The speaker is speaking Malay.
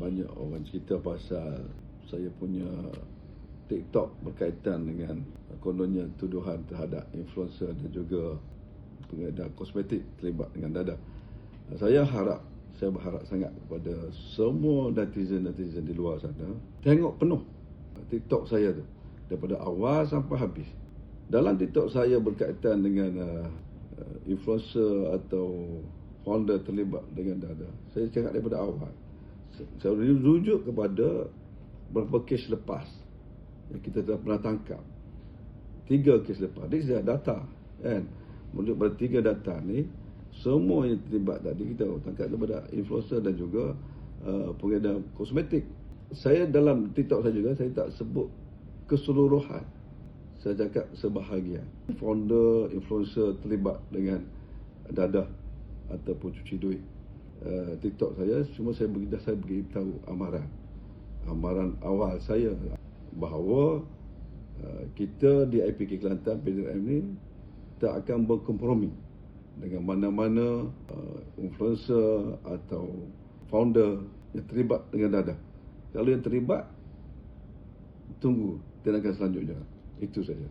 banyak orang cerita pasal saya punya TikTok berkaitan dengan kononnya tuduhan terhadap influencer dan juga pengedar kosmetik terlibat dengan dada. Saya harap, saya berharap sangat kepada semua netizen-netizen di luar sana tengok penuh TikTok saya tu daripada awal sampai habis. Dalam TikTok saya berkaitan dengan uh, influencer atau founder terlibat dengan dada. Saya cakap daripada awal. Saya rujuk kepada beberapa kes lepas yang kita telah pernah tangkap. Tiga kes lepas. Ini saya data. Kan? Menurut pada tiga data ni, semua yang terlibat tadi kita tangkap daripada influencer dan juga uh, pengedar kosmetik. Saya dalam TikTok saya juga, saya tak sebut keseluruhan. Saya cakap sebahagian. Founder, influencer terlibat dengan dadah ataupun cuci duit. Uh, TikTok saya, cuma saya beri, saya beritahu amaran. Amaran awal saya bahawa uh, kita di IPK Kelantan PDRM ni tak akan berkompromi dengan mana-mana uh, influencer atau founder yang terlibat dengan dadah. Kalau yang terlibat, tunggu tindakan selanjutnya. Itu saja.